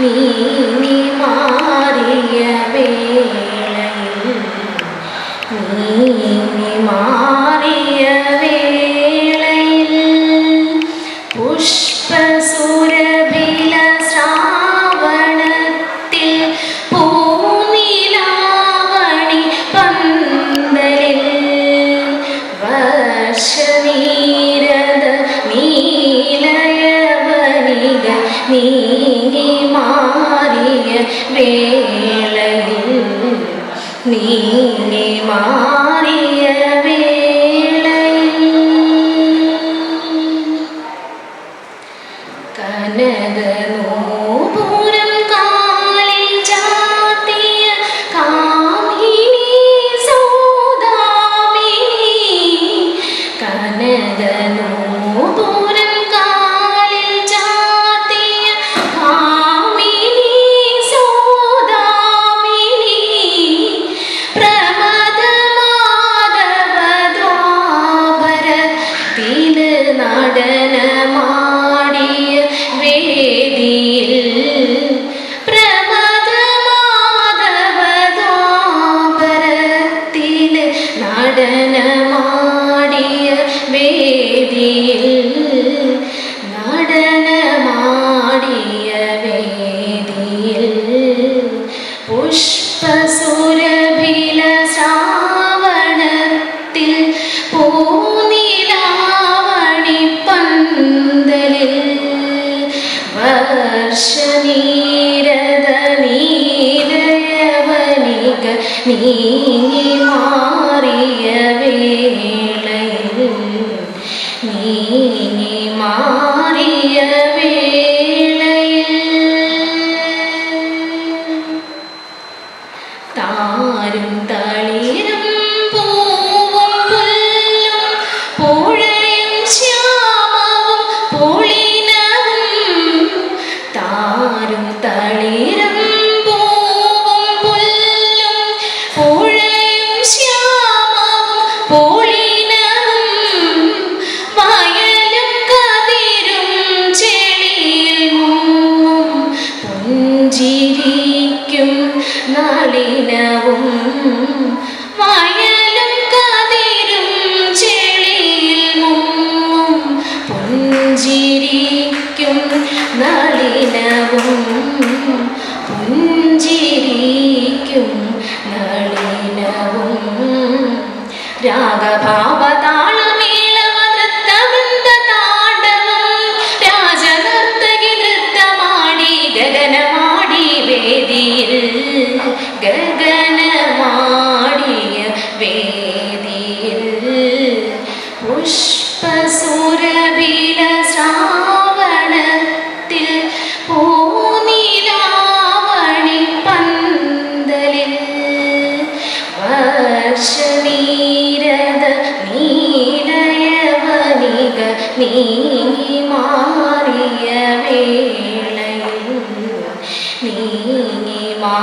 നീങ്ങി മാറിയ വേളയിൽ നീങ്ങി മാറിയ വേളയിൽ പുഷ്പസുരഭില ശ്രാവണത്തിൽ പൂനിലാവണി പന്തലിൽ വർഷനീരത നീലയവനിക നീങ്ങി മാറിയ വേളയിൽ നീങ്ങി മാറിയ വേദിയിൽ പ്രമദമാധവദ്വാപരത്തിൽ നടനമാടിയ വർഷനീരത നീങ്ങി നളിനവും പുഞ്ചിരിക്കും നളിനവും രാഗഭാവതാളമേളവ വർഷനീരത നീലയവനിക നീങ്ങി മാറിയ വേളയിൽ നീങ്ങി മാ